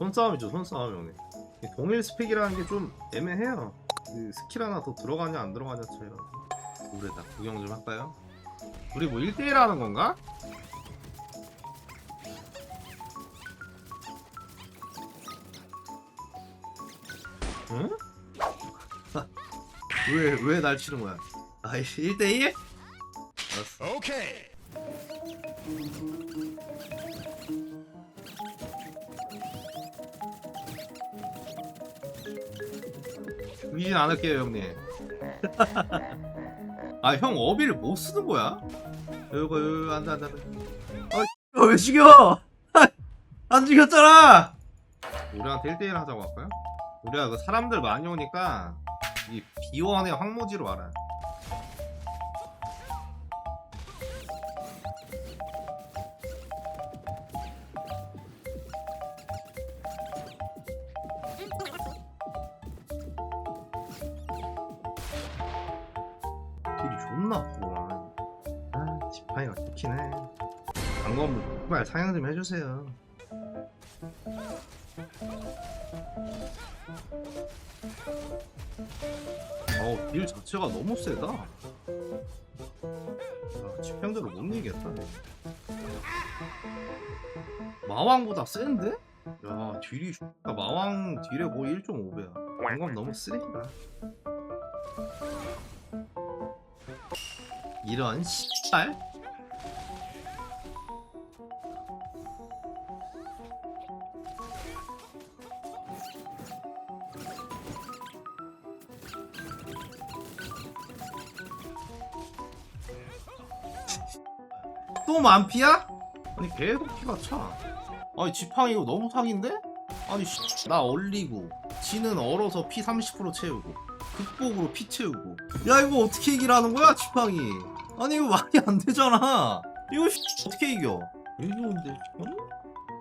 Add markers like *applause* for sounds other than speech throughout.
손싸움이죠 손싸움 형님 이 동일 스펙이라는 게 좀 애매해요 그 스킬 하나 더 들어가냐 안 들어가냐 차이라 우리다 구경 좀 할까요? 우리 뭐 1대1 하는 건가? 응? *laughs* 왜, 왜 날 치는 거야? 아, 1대1? 알았어. 오케이. 이진 않을게요 형님. 아 형 어비를 못 쓰는 거야? 이거 이거 안돼 안돼 안돼. 아 왜 죽여? 안 죽였잖아! 우리한테 1대1 하자고 할까요? 우리가 그 사람들 많이 오니까 이 비원의 황무지로 알아 존나 아프구만 아 지팡이가 좋긴 해. 방금 정말 상향 좀 해주세요. 어우 딜 자체가 너무 세다. 아, 지평대로 못 이기겠다. 마왕보다 센데? 야 딜이 X가 마왕 딜에 거의 1.5배야. 방금 너무 쓰레기다 이런 씨발 또 만피야? 아니 계속 피가 차 아니 지팡이 이거 너무 사기인데? 아니 씨, 나 얼리고 지는 얼어서 피 30% 채우고 극복으로 피 채우고. 야 이거 어떻게 이기라는 거야 지팡이? 아니 이거 말이 안 되잖아. 이거 씨, 어떻게 이겨? 이기는데?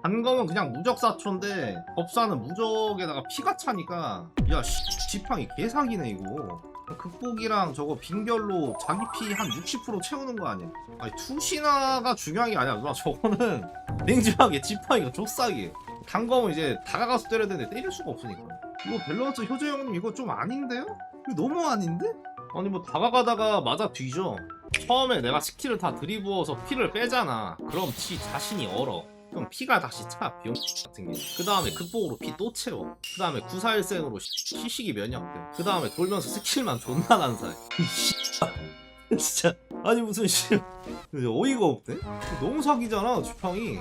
단검은 그냥 무적사초인데 법사는 무적에다가 피가 차니까. 야 씨, 지팡이 개사기네 이거. 극복이랑 저거 빙결로 자기 피 한 60% 채우는 거 아니야? 아니 투시나가 중요한 게 아니야. 누나 저거는 *laughs* 냉정하게 지팡이가 족싸게 단검은 이제 다가가서 때려야 되는데 때릴 수가 없으니까 이거 밸런스 효재 형님 이거 좀 아닌데요? 이거 너무 아닌데? 아니 뭐 다가가다가 맞아 뒤져. 처음에 내가 스킬을 다 들이부어서 피를 빼잖아. 그럼 지 자신이 얼어. 그럼 피가 다시 차 비용 같은 게 그 다음에 극복으로 피 또 채워. 그 다음에 구사일생으로 시식이 면역돼. 그 다음에 돌면서 스킬만 존나 난사해. *laughs* 진짜. 아니 무슨 씨. 어이가 없네? 너무 사기잖아 지팡이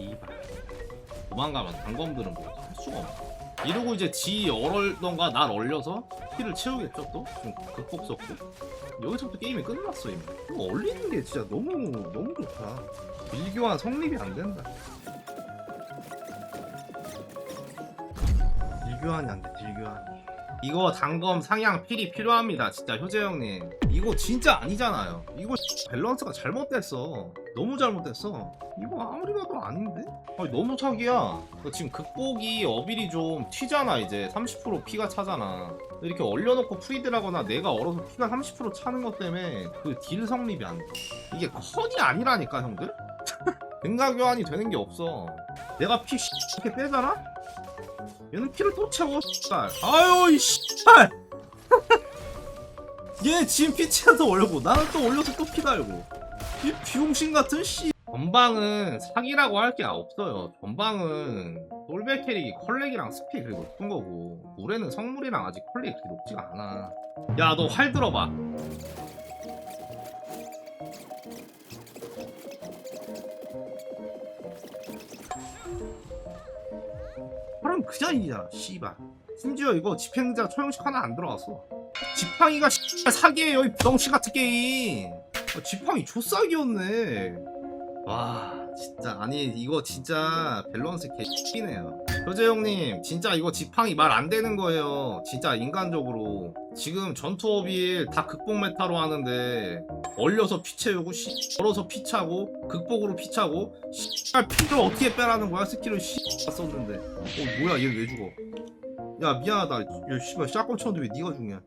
씨발 도망가면 단검들은 뭐할 수가 없어. 이러고 이제 지 얼던가 날 얼려서 피를 채우겠죠 또? 좀 극복 썼고 여기서부터 게임이 끝났어 이미. 이거 얼리는 게 진짜 너무 너무 좋다. 밀교환 성립이 안 된다. 딜교환이 안 돼, 딜교환이. 이거 단검 상향 필이 필요합니다, 진짜 효재 형님. 이거 진짜 아니잖아요. 이거 밸런스가 잘못됐어. 너무 잘못됐어. 이거 아무리 봐도 아닌데? 아니, 너무 사기야. 그 지금 극복이 어빌이 좀 튀잖아, 이제. 30% 피가 차잖아. 이렇게 얼려놓고 프리드라거나 내가 얼어서 피가 30% 차는 것 때문에 그 딜 성립이 안 돼. 이게 컨이 아니라니까, 형들? *laughs* 생각 교환이 되는 게 없어. 내가 피 이렇게 빼잖아? 얘는 피를 또 채워 씨발. 아유 이 씨발. *laughs* 얘 지금 피 채워서 올려고. 나는 또 올려서 또 피 달고 이 비용신 같은 씨. 전방은 사기라고 할 게 없어요. 전방은 솔베 캐릭이 컬렉이랑 스피 그리고 높은 거고 올해는 성물이랑 아직 컬렉이 그렇게 높지가 않아. 야 너 활 들어봐 그럼 그냥 이기잖아 씨발. 심지어 이거 집행자 처형식 하나 안 들어갔어 지팡이가 씨발 사기예요 이 부덩치 같은 게임. 아, 지팡이 조싸기였네. 와 진짜. 아니 이거 진짜 밸런스 개X이네요. 효재 형님 진짜 이거 지팡이 말 안 되는 거예요. 진짜 인간적으로. 지금 전투어빌 다 극복 메타로 하는데 얼려서 피 채우고 씨 얼어서 피 차고 극복으로 피 차고 씨 씨발 피를 어떻게 빼라는 거야? 스킬을 씨 썼는데. 어 뭐야 얘 왜 죽어? 야 미안하다. 야 씨발 샷건 쳤는데 왜 네가 죽냐?